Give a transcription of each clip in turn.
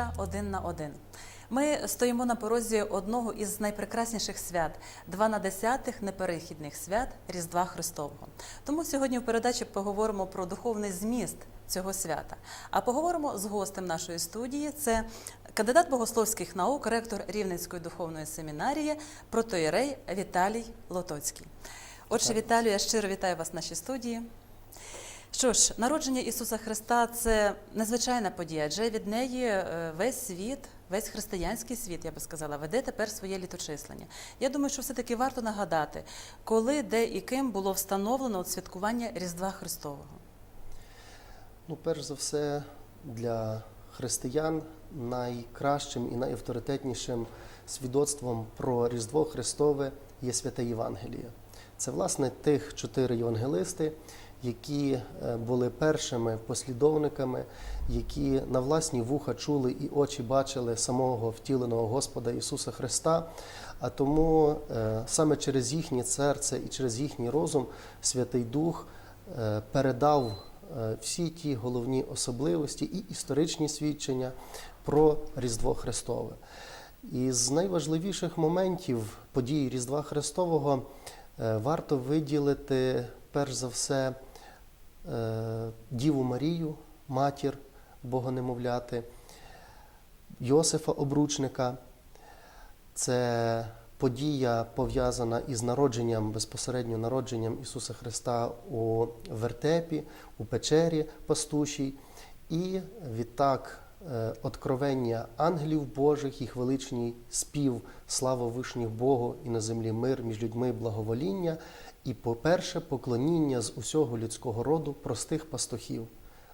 передача Один на один. Ми стоїмо на порозі одного із найпрекрасніших свят два на десятих неперехідних свят Різдва Христового. Тому сьогодні в передачі поговоримо про духовний зміст цього свята. А поговоримо з гостем нашої студії. Це кандидат богословських наук, ректор Рівненської духовної семінарії, протоєрей Віталій Лотоцький. Отже, Віталію, я щиро вітаю вас в нашій студії. Що ж, народження Ісуса Христа це незвичайна подія, адже від неї е, весь світ, весь християнський світ, я би сказала, веде тепер своє літочислення. Я думаю, що все-таки варто нагадати, коли, де і ким було встановлено святкування Різдва Христового. Ну, перш за все, для християн найкращим і найавторитетнішим свідоцтвом про Різдво Христове є святе Євангеліє. Це, власне, тих чотири євангелисти, які е, були першими послідовниками, які на власні вуха чули і очі бачили самого втіленого Господа Ісуса Христа. А тому е, саме через їхнє серце і через їхній розум Святий Дух е, передав всі ті головні особливості і історичні свідчення про Різдво Христове. І з найважливіших моментів події Різдва Христового варто виділити перш за все Діву Марію, матір Богонемовляти, Йосифа Обручника. Це подія пов'язана із народженням, безпосередньо народженням Ісуса Христа у вертепі, у печері пастушій, і відтак е, откровення ангелів Божих, їх величний спів, слава вишніх Богу і на землі мир між людьми благовоління, і, по-перше, поклоніння з усього людського роду простих пастухів.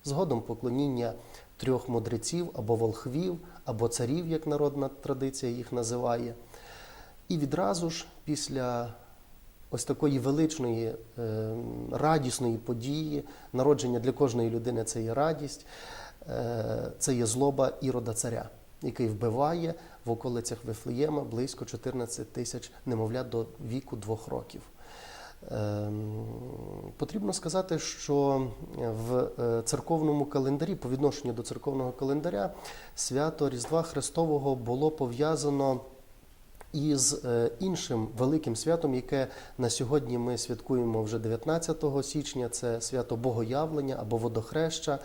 Згодом поклоніння трьох мудреців або волхвів, або царів, як народна традиція їх називає. І відразу ж після ось такої величної, е, радісної події, народження для кожної людини це є радість, е, це є злоба ірода царя, який вбиває в околицях Вифлеєма близько 14 тисяч немовлят до віку двох років. Ем, Потрібно сказати, що в е, церковному календарі, по відношенню до церковного календаря, свято Різдва Христового було пов'язано із е, іншим великим святом, яке на сьогодні ми святкуємо вже 19 січня, це свято Богоявлення або водохреща.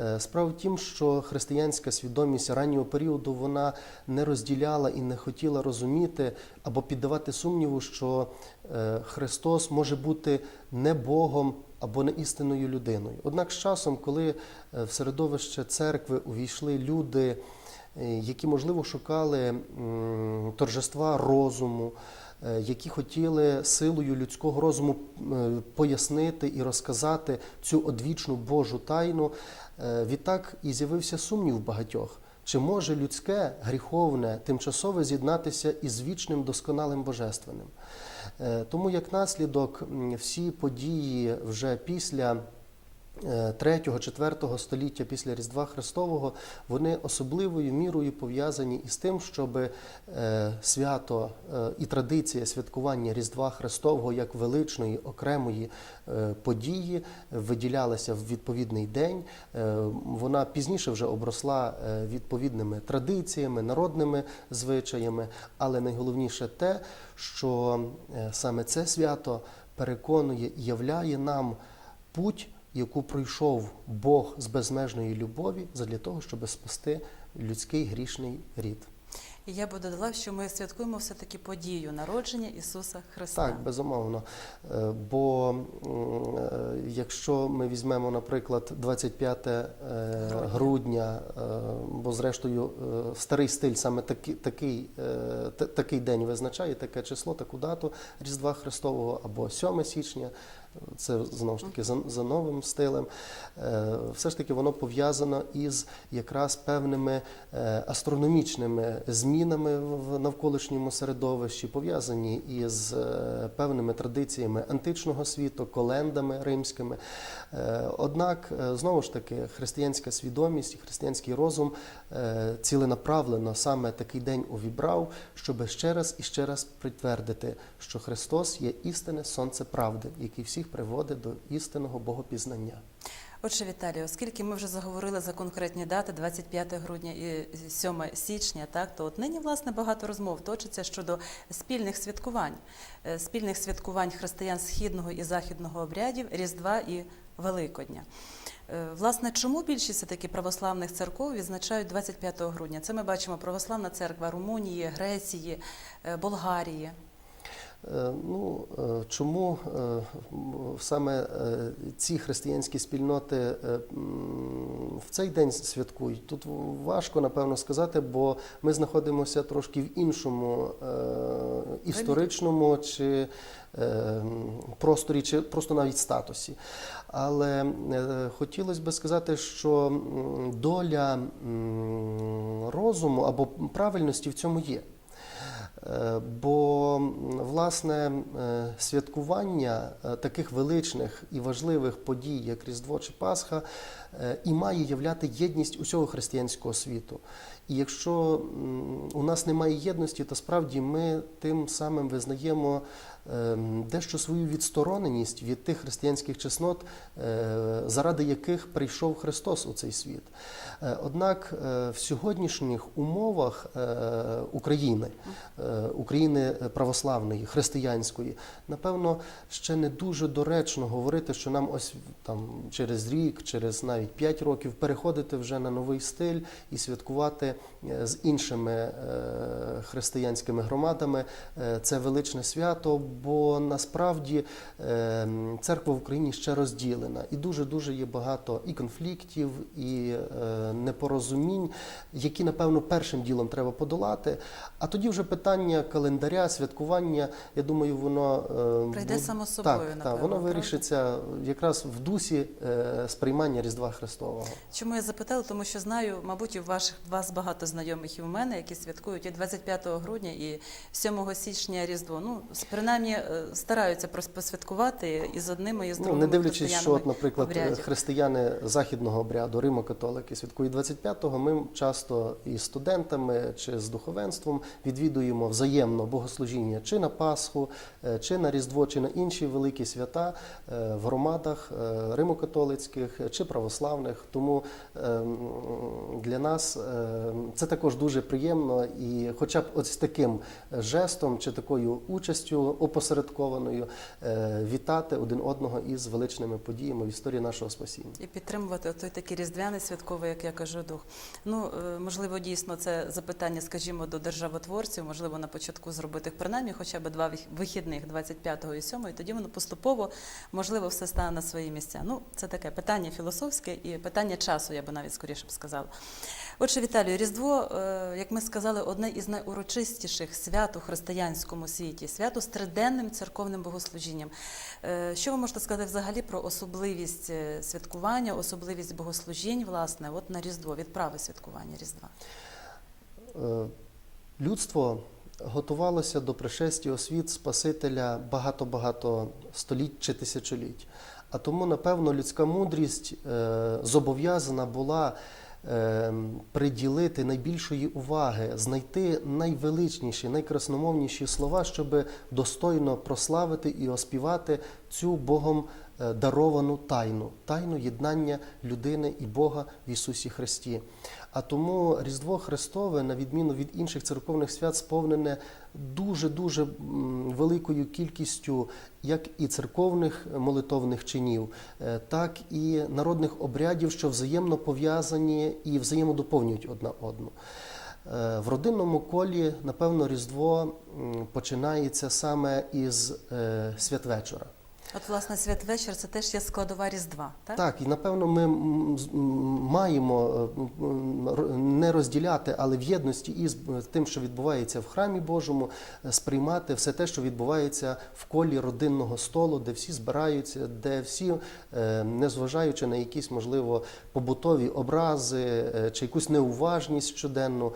Е, Справа в тім, що християнська свідомість раннього періоду вона не розділяла і не хотіла розуміти або піддавати сумніву, що е, Христос може бути не Богом або не істинною людиною. Однак з часом, коли е, в середовище церкви увійшли люди, які можливо шукали торжества розуму, які хотіли силою людського розуму е, пояснити і розказати цю одвічну Божу тайну. Е, Відтак і з'явився сумнів багатьох. Чи може людське гріховне тимчасово з'єднатися із вічним досконалим божественним? Е, Тому як наслідок всі події вже після 3-4 століття після Різдва Христового вони особливою мірою пов'язані із тим, щоб е, свято е, і традиція святкування Різдва Христового як величної окремої е, події виділялася в відповідний день. Вона пізніше вже обросла відповідними традиціями, народними звичаями, але найголовніше те, що саме це свято переконує і являє нам путь яку пройшов Бог з безмежної любові задля того, щоб спасти людський грішний рід. І я би додала, що ми святкуємо все-таки подію народження Ісуса Христа. Так, безумовно. Е, Бо е, якщо ми візьмемо, наприклад, 25 е, грудня, бо зрештою старий стиль саме такий, такий, такий день визначає, таке число, таку дату Різдва Христового або 7 січня. Це знову ж таки за, за новим стилем. Е, Все ж таки воно пов'язано із якраз певними е, астрономічними змінами в навколишньому середовищі, пов'язані із е, певними традиціями античного світу, колендами римськими. Однак, знову ж таки, християнська свідомість і християнський розум ціленаправлено саме такий день увібрав, щоб ще раз і ще раз підтвердити, що Христос є істинне сонце правди, який всіх приводить до істинного богопізнання. Отже, Віталію, оскільки ми вже заговорили за конкретні дати 25 грудня і 7 січня, так то от нині власне багато розмов точиться щодо спільних святкувань, е, спільних святкувань християн східного і західного обрядів, Різдва і Великодня. Е, Власне, чому більшість все-таки православних церков відзначають 25 грудня? Це ми бачимо православна церква Румунії, Греції, е, Болгарії. Е, Ну, е, чому е, саме ці християнські спільноти в цей день святкують? Тут важко напевно сказати, бо ми знаходимося трошки в іншому історичному чи просторі, чи просто навіть статусі. Але хотілося би сказати, що доля розуму або правильності в цьому є. Е, Бо власне е, святкування е, таких величних і важливих подій, як Різдво чи Пасха, і має являти єдність усього християнського світу. І якщо у нас немає єдності, то справді ми тим самим визнаємо дещо свою відстороненість від тих християнських чеснот, заради яких прийшов Христос у цей світ. Однак в сьогоднішніх умовах України, України православної, християнської, напевно, ще не дуже доречно говорити, що нам ось там через рік, через навіть 5 років переходити вже на новий стиль і святкувати е, з іншими е, християнськими громадами е, це величне свято, бо насправді е, церква в Україні ще розділена, і дуже дуже є багато і конфліктів, і е, непорозумінь, які напевно першим ділом треба подолати. А тоді вже питання календаря, святкування. Я думаю, воно е, Прийде буд- само собою, Так, напевно, так, воно правда? вирішиться якраз в дусі е, сприймання Різдва Христового. Чому я запитала? Тому що знаю, мабуть, у ваших вас багато знайомих і у мене, які святкують і 25 грудня, і 7 січня Різдво. Ну, принаймні е, стараються посвяткувати і з одними, і з Ну, не дивлячись, що, от, наприклад, обрядів. християни західного обряду, римо-католики святкують 25-го, ми часто із студентами чи з духовенством відвідуємо взаємно богослужіння чи на Пасху, е, чи на Різдво, чи на інші великі свята е, в громадах е, римо-католицьких чи православних. Тому ем, для нас це також дуже приємно, і хоча б ось таким жестом чи такою участю опосередкованою вітати один одного із величними подіями в історії нашого спасіння. І підтримувати той такий різдвяний святковий, як я кажу, дух. Ну можливо, дійсно це запитання, скажімо, до державотворців. Можливо, на початку зробити принаймні хоча б два вихідних 25-го і 7-го, і тоді воно поступово можливо все стане на свої місця. Ну це таке питання філософське і питання часу, я би навіть скоріше б сказала. Отже, Віталію, Різдво, е, як ми сказали, одне із найурочистіших свят у християнському світі, свято з триденним церковним богослужінням. Е, Що ви можете сказати взагалі про особливість е, святкування, особливість богослужінь, власне, от на Різдво, відправи святкування Різдва? Людство готувалося до пришестя у світ Спасителя багато-багато століть чи тисячоліть. А тому, напевно, людська мудрість е, зобов'язана була е, приділити найбільшої уваги, знайти найвеличніші, найкрасномовніші слова, щоб достойно прославити і оспівати цю Богом даровану тайну, тайну єднання людини і Бога в Ісусі Христі. А тому Різдво Христове, на відміну від інших церковних свят, сповнене дуже дуже великою кількістю як і церковних молитовних чинів, е, так і народних обрядів, що взаємно пов'язані і взаємодоповнюють одна одну. Е, В родинному колі, напевно, Різдво починається саме із е, святвечора. От, власне, святвечір це теж є складова Різдва, так? Так, і напевно ми з- маємо е, не розділяти, але в єдності із е, тим, що відбувається в храмі Божому, е, сприймати все те, що відбувається в колі родинного столу, де всі збираються, де всі, незважаючи на якісь можливо побутові образи чи якусь неуважність щоденну,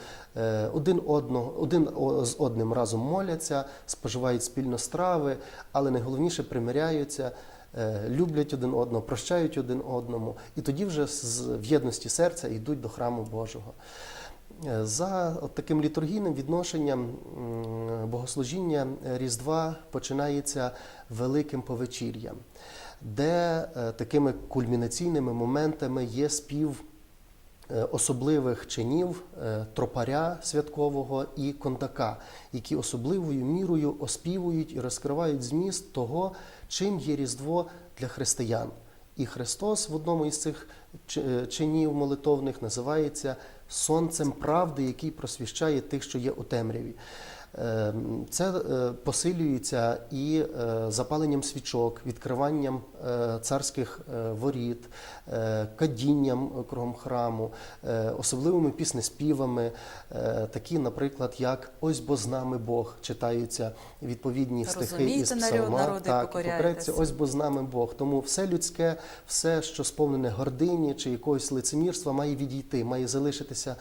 один одного, один з одним разом моляться, споживають спільно страви, але найголовніше примиряються. Е, Люблять один одного, прощають один одному, і тоді вже в єдності серця йдуть до храму Божого. Е, За от таким літургійним відношенням богослужіння Різдва починається великим повечір'ям. де е, такими кульмінаційними моментами є спів особливих чинів тропаря святкового і кондака, які особливою мірою оспівують і розкривають зміст того, чим є Різдво для християн. І Христос в одному із цих е, чинів молитовних називається сонцем правди, який просвіщає тих, що є у темряві. Е, Це е, посилюється і е, запаленням свічок, відкриванням е, царських воріт, кадінням кругом храму, особливими піснеспівами, такі, наприклад, як Ось бо з нами Бог читаються відповідні стихи із народ- псалма. так, і ось бо з нами Бог. Тому все людське, все, що сповнене гордині чи якогось лицемірства, має відійти, має залишитися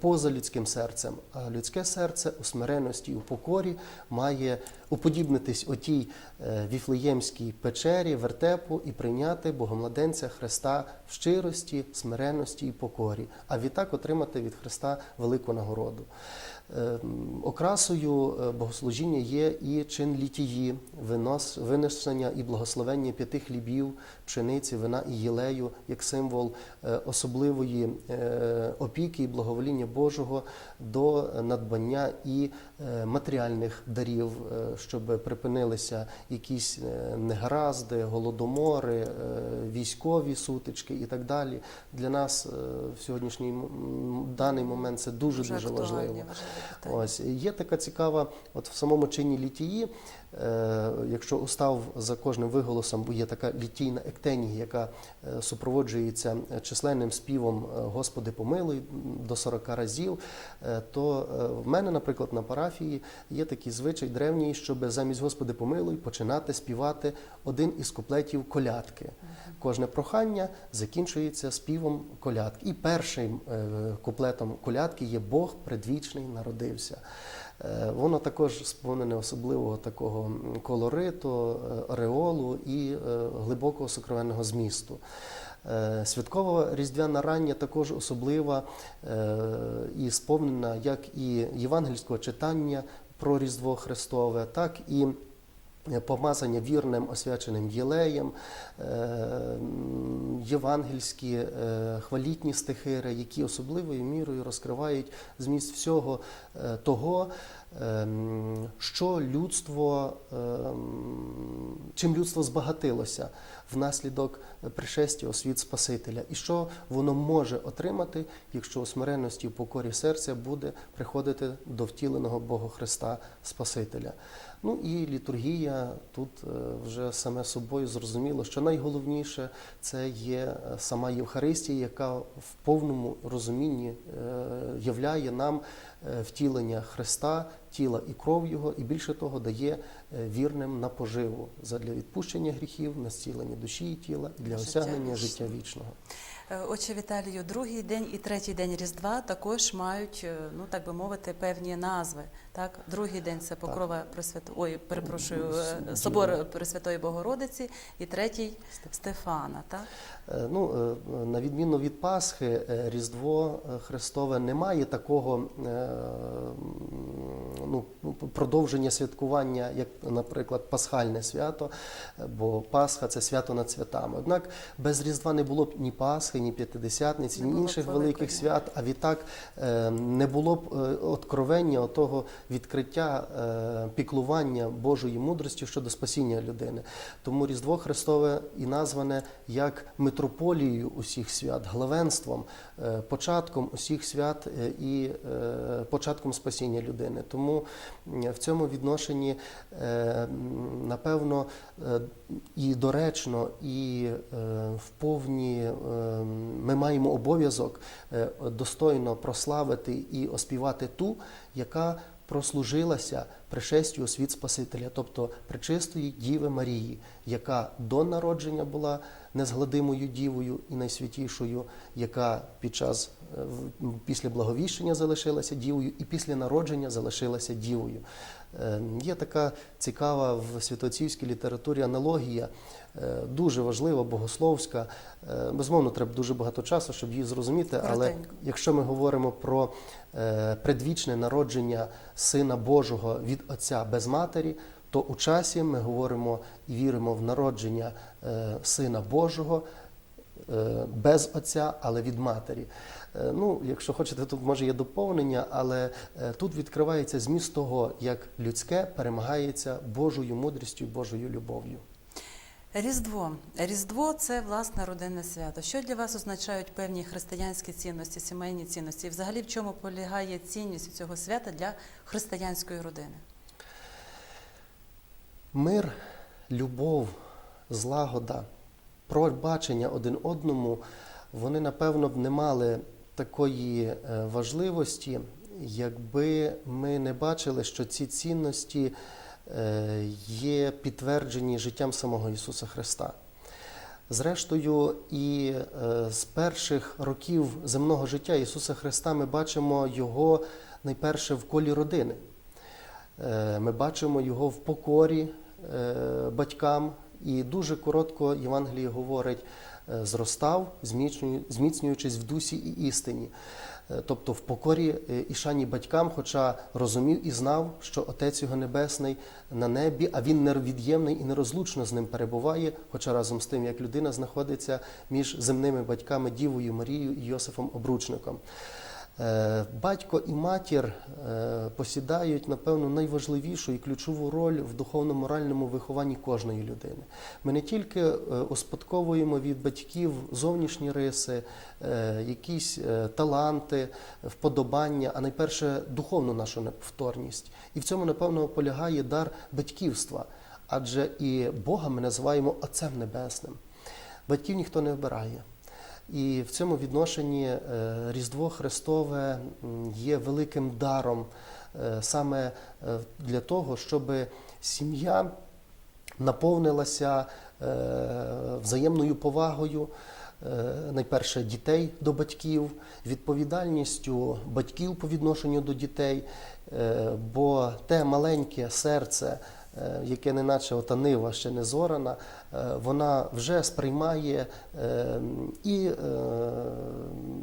поза людським серцем. А людське серце у смиреності, у покорі має уподібнитись отій е, віфлеємській печері, вертепу і прийняти Богомладенця Христа в щирості, смиреності і покорі, а відтак отримати від Христа велику нагороду. Е, м, Окрасою е, богослужіння є і чин літії, винос, винесення і благословення п'яти хлібів, пшениці, вина і єлею, як символ е, особливої е, опіки і благовоління Божого до надбання і матеріальних дарів, щоб припинилися якісь негаразди, голодомори, військові сутички і так далі. Для нас в сьогоднішній даний момент це дуже дуже важливо. Ось є така цікава, от в самому чині літії, е, якщо устав за кожним виголосом, є така літійна ектенія, яка е, супроводжується численним співом е, Господи помилуй до 40 разів, е, то е, в мене, наприклад, на парафії є такий звичай древній, щоб замість Господи помилуй починати співати один із куплетів колядки. Кожне прохання закінчується співом колядки. І першим е, куплетом колядки є Бог предвічний народився. Е, Воно також сповнене особливого такого колориту, е, ореолу і е, глибокого сокровенного змісту. Святкова різдвяна рання також особлива і сповнена як і євангельського читання про Різдво Христове, так і помазання вірним освяченим єлеєм, е, євангельські е, хвалітні стихири, які особливою мірою розкривають зміст всього е, того, е, що людство, е, чим людство збагатилося внаслідок пришестя у світ Спасителя, і що воно може отримати, якщо у смиренності в покорі серця буде приходити до втіленого Бога Христа Спасителя. Ну і літургія тут е, вже саме собою зрозуміло, що найголовніше це є е, сама Євхаристія, яка в повному розумінні е, являє нам втілення Христа, тіла і кров Його, і більше того дає е, вірним на поживу задля відпущення гріхів, на зцілення душі і тіла і для осягнення життя вічного. Е, Отче Віталію, другий день і третій день Різдва також мають, е, ну так би мовити, певні назви. Так, другий день це покрова Пресвято... Ой, перепрошую, е, собор Пресвятої Богородиці, і третій Стефана. Так Е, Ну, е, на відміну від Пасхи, е, Різдво е, Христове не має такого е, ну, продовження святкування, як, наприклад, Пасхальне свято, бо Пасха це свято над святами. Однак без Різдва не було б ні Пасхи, ні П'ятидесятниці, ні інших великих свят, а відтак е, не було б е, откровення отого відкриття е, піклування Божої мудрості щодо спасіння людини. Тому Різдво Христове і назване як митрополією усіх свят, главенством, початком усіх свят і початком спасіння людини. Тому в цьому відношенні, е, напевно, е, і доречно, і е, в повні ми маємо обов'язок достойно прославити і оспівати ту, яка прослужилася пришестю у світ Спасителя, тобто пречистої Діви Марії, яка до народження була незгладимою дівою і найсвятішою, яка під час після благовіщення залишилася дівою, і після народження залишилася дівою. Е, Є така цікава в святоотцівській літературі аналогія, е, дуже важлива, богословська. Е, Безумовно, треба дуже багато часу, щоб її зрозуміти, але якщо ми говоримо про предвічне народження Сина Божого від Отця без матері, то у часі ми говоримо і віримо в народження Сина Божого без Отця, але від Матері. Е, Ну, якщо хочете, тут може є доповнення, але е, тут відкривається зміст того, як людське перемагається Божою мудрістю і Божою любов'ю. Різдво. Різдво це власне родинне свято. Що для вас означають певні християнські цінності, сімейні цінності? І взагалі в чому полягає цінність цього свята для християнської родини? Мир, любов, злагода, пробачення один одному, вони, напевно, б не мали такої е, важливості, якби ми не бачили, що ці цінності е, є підтверджені життям самого Ісуса Христа. Зрештою, і е, з перших років земного життя Ісуса Христа ми бачимо Його найперше в колі родини. Ми бачимо його в покорі батькам, і дуже коротко Євангеліє говорить: е, зростав, зміцнюючись в дусі і істині. Е, Тобто в покорі е, і шані батькам, хоча розумів і знав, що Отець його Небесний на небі, а він невід'ємний і нерозлучно з ним перебуває, хоча разом з тим, як людина знаходиться між земними батьками Дівою Марією і Йосифом Обручником. Е, Батько і матір е, посідають, напевно, найважливішу і ключову роль в духовно-моральному вихованні кожної людини. Ми не тільки е, успадковуємо від батьків зовнішні риси, якісь таланти, вподобання, а найперше духовну нашу неповторність. І в цьому, напевно, полягає дар батьківства, адже і Бога ми називаємо Отцем Небесним. Батьків ніхто не обирає. І в цьому відношенні е, Різдво Христове є великим даром е, саме е, для того, щоб сім'я наповнилася взаємною повагою. Найперше дітей до батьків, відповідальністю батьків по відношенню до дітей, бо те маленьке серце, яке неначе ота нива ще не зорана, е, вона вже сприймає е, і е,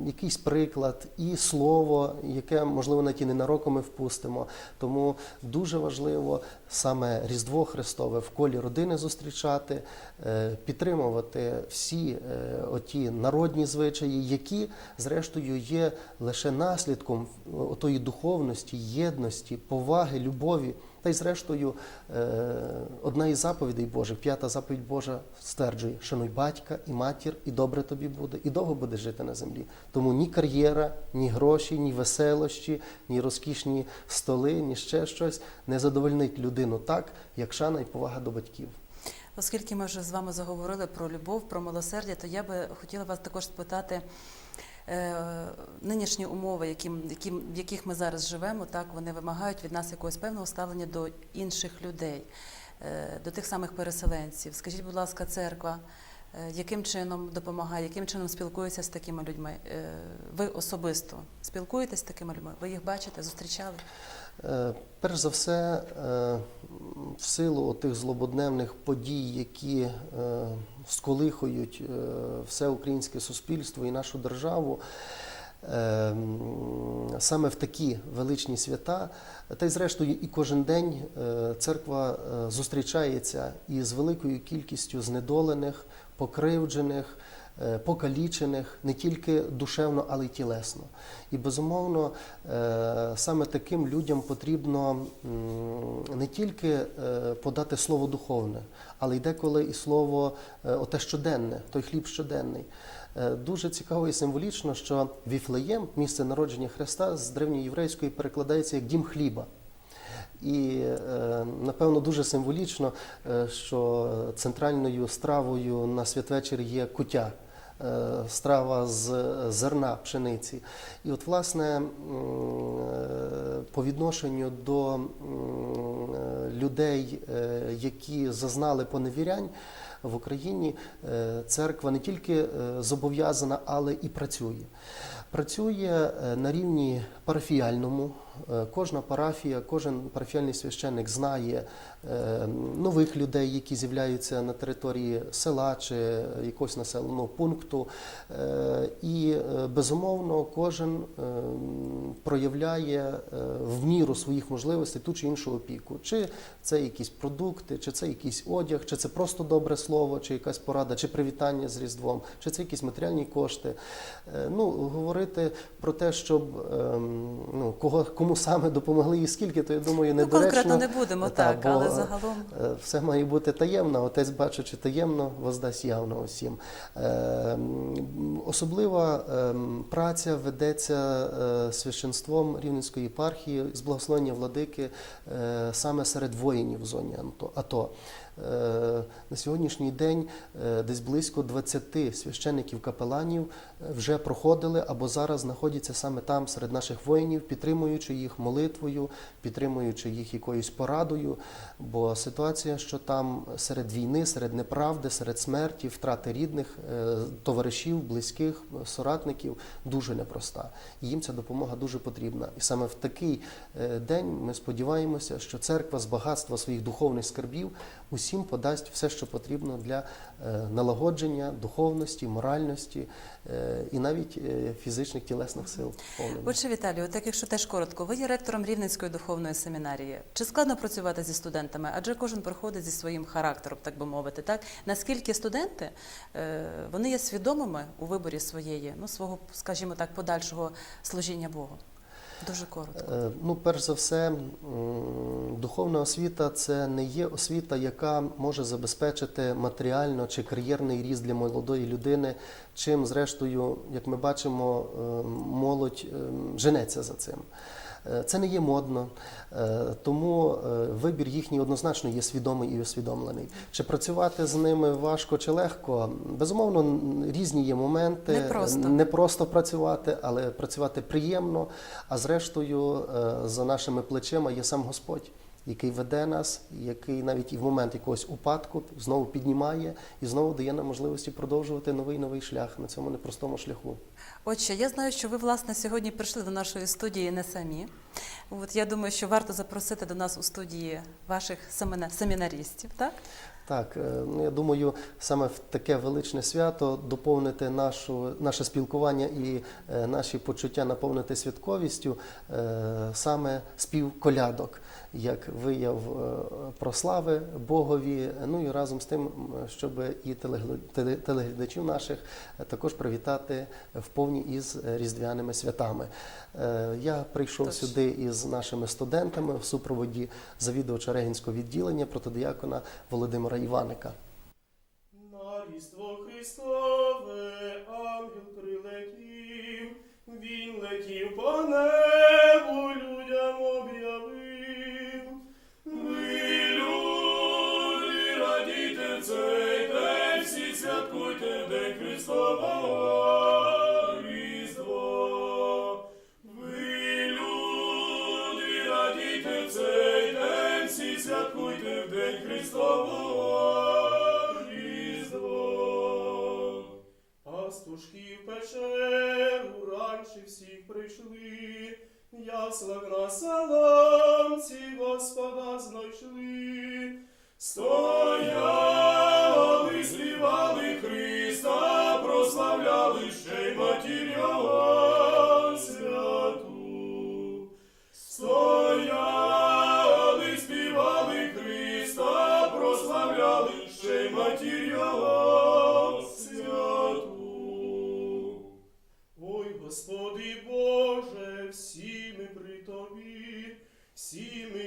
якийсь приклад, і слово, яке, можливо, на ті ненароком ми впустимо. Тому дуже важливо саме Різдво Христове в колі родини зустрічати, е, підтримувати всі е, оті народні звичаї, які, зрештою, є лише наслідком е, отої духовності, єдності, поваги, любові. Та й зрештою, е, одна із заповідей Божих, п'ята заповідь Божа стверджує: шануй батька і матір, і добре тобі буде, і довго будеш жити на землі. Тому ні кар'єра, ні гроші, ні веселощі, ні розкішні столи, ні ще щось не задовольнить людину так, як шана і повага до батьків. Оскільки ми вже з вами заговорили про любов, про милосердя, то я би хотіла вас також спитати. Е, Нинішні умови, яким, яким, в яких ми зараз живемо, так вони вимагають від нас якогось певного ставлення до інших людей, е, до тих самих переселенців. Скажіть, будь ласка, церква, е, яким чином допомагає, яким чином спілкується з такими людьми? Ви особисто спілкуєтесь з такими людьми? Ви їх бачите, зустрічали? Е, Перш за все, е, в силу тих злободневних подій, які е, сколихують все українське суспільство і нашу державу, саме в такі величні свята, та й зрештою і кожен день церква зустрічається із великою кількістю знедолених, покривджених. Е, Покалічених не тільки душевно, але й тілесно. І безумовно, е, саме таким людям потрібно не тільки е, подати слово духовне, але й деколи і слово оте щоденне, той хліб щоденний. Дуже цікаво і символічно, що Віфлеєм, місце народження Христа, з древньоєврейської перекладається як дім хліба. І е, напевно дуже символічно, е, що центральною стравою на святвечір є куття. е, Страва з зерна пшениці. І от, власне, по відношенню до людей, які зазнали поневірянь в Україні, церква не тільки зобов'язана, але і працює. Працює на рівні парафіяльному. Е, Кожна парафія, кожен парафіяльний священник знає е, нових людей, які з'являються на території села чи якогось населеного пункту. Е, І безумовно кожен проявляє в міру своїх можливостей ту чи іншу опіку. Чи це якісь продукти, чи це якийсь одяг, чи це просто добре слово, чи якась порада, чи привітання з Різдвом, чи це якісь матеріальні кошти. Ну, говорити про те, щоб ем, ну, кого, кому саме допомогли і скільки, то я думаю, Ну, конкретно не будемо Та, так, але е, загалом. Е, Все має бути таємно, отець, бачачи таємно, воздасть явно усім. Е, Особлива праця ведеться священством Рівненської єпархії з благословення владики саме серед воїнів в зоні АТО- На сьогоднішній день е, десь близько 20 священників капеланів е, вже проходили або зараз знаходяться саме там серед наших воїнів, підтримуючи їх молитвою, підтримуючи їх якоюсь порадою. Бо ситуація, що там серед війни, серед неправди, серед смерті, втрати рідних, е, товаришів, близьких, е, соратників дуже непроста. Їм ця допомога дуже потрібна. І саме в такий е, день ми сподіваємося, що церква з багатства своїх духовних скарбів усім подасть все, що потрібно для е, налагодження духовності, моральності е, і навіть е, фізичних тілесних сил. Отже, Віталію, так якщо теж коротко, ви є ректором Рівненської духовної семінарії. Чи складно працювати зі студентами? Адже кожен приходить зі своїм характером, так би мовити. Так наскільки студенти вони є свідомими у виборі своєї, ну свого, скажімо так, подальшого служіння Богу? Дуже коротко. Е, Ну, перш за все, духовна освіта це не є освіта, яка може забезпечити матеріально чи кар'єрний ріст для молодої людини. Чим, зрештою, як ми бачимо, е, молодь е, женеться за цим. Е, Це не є модно, е, тому е, вибір їхній однозначно є свідомий і усвідомлений. Чи працювати з ними важко чи легко? Безумовно, різні є моменти. Непросто. Не просто працювати, але працювати приємно. А зрештою, за нашими плечима є сам Господь, який веде нас, який навіть і в момент якогось упадку знову піднімає і знову дає нам можливості продовжувати новий новий шлях на цьому непростому шляху. Отже, я знаю, що ви власне сьогодні прийшли до нашої студії не самі. От я думаю, що варто запросити до нас у студії ваших семінарістів, так? Так, е, ну я думаю, саме в таке величне свято доповнити нашу, наше спілкування і е, наші почуття наповнити святковістю е, саме спів колядок, як вияв прослави Богові. Ну і разом з тим, щоб і телегл- телеглядачів наших також привітати в повні із різдвяними святами. Я прийшов Тож. сюди із нашими студентами в супроводі завідувача Регінського відділення протодіакона Володимира Іваника. На Христове ангел прилетів, він летів по небу, людям об'явив. Ви, люди, радійте в цей день, всі святкуйте День Христового святкуйте в День Христового Пастушки в печеру раніше всіх прийшли, ясла на саламці Господа знайшли. Стояли, Господи Боже, всі ми при Тобі, всі ми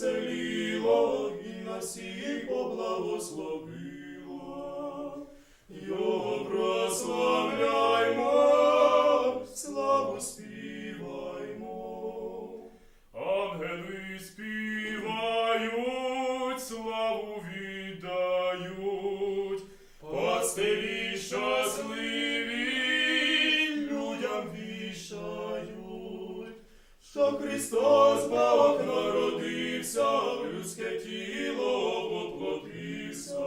дитятко і на всіх поблагословило. Його прославляймо, славу співаймо. Ангели співають, славу віддають, пастирі щасливі людям вішають, що Христос людське тіло воплотився.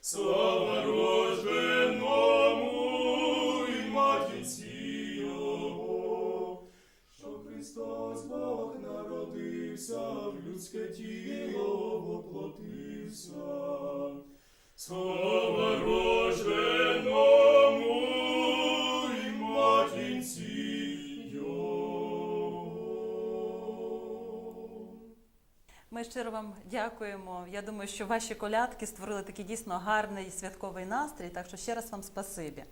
Слава рожденому і матінці Його, що Христос Бог народився, в людське тіло воплотився. Слава рожденому Ми щиро вам дякуємо. Я думаю, що ваші колядки створили такий дійсно гарний святковий настрій, так що ще раз вам спасибі.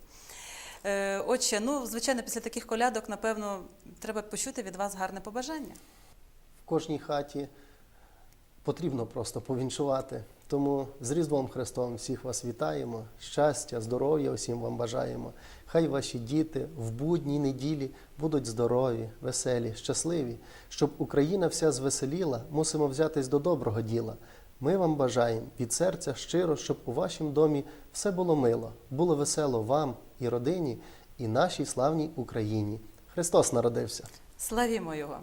Отже, Отче, ну, звичайно, після таких колядок, напевно, треба почути від вас гарне побажання. В кожній хаті потрібно просто повіншувати. Тому з Різдвом Христовим всіх вас вітаємо. Щастя, здоров'я усім вам бажаємо. Хай ваші діти в будні неділі будуть здорові, веселі, щасливі. Щоб Україна вся звеселіла, мусимо взятись до доброго діла. Ми вам бажаємо від серця щиро, щоб у вашім домі все було мило, було весело вам і родині, і нашій славній Україні. Христос народився. Славімо Його!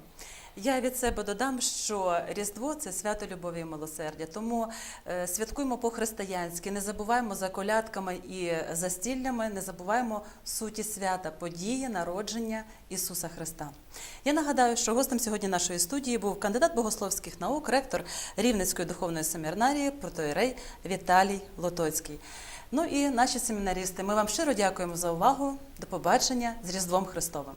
Я від себе додам, що Різдво це свято любові і милосердя. Тому е, святкуємо по-християнськи, не забуваємо за колядками і застіллями, не забуваємо суті свята, події народження Ісуса Христа. Я нагадаю, що гостем сьогодні нашої студії був кандидат богословських наук, ректор Рівненської духовної семінарії, протоєрей Віталій Лотоцький. Ну і наші семінаристи, ми вам щиро дякуємо за увагу. До побачення з Різдвом Христовим.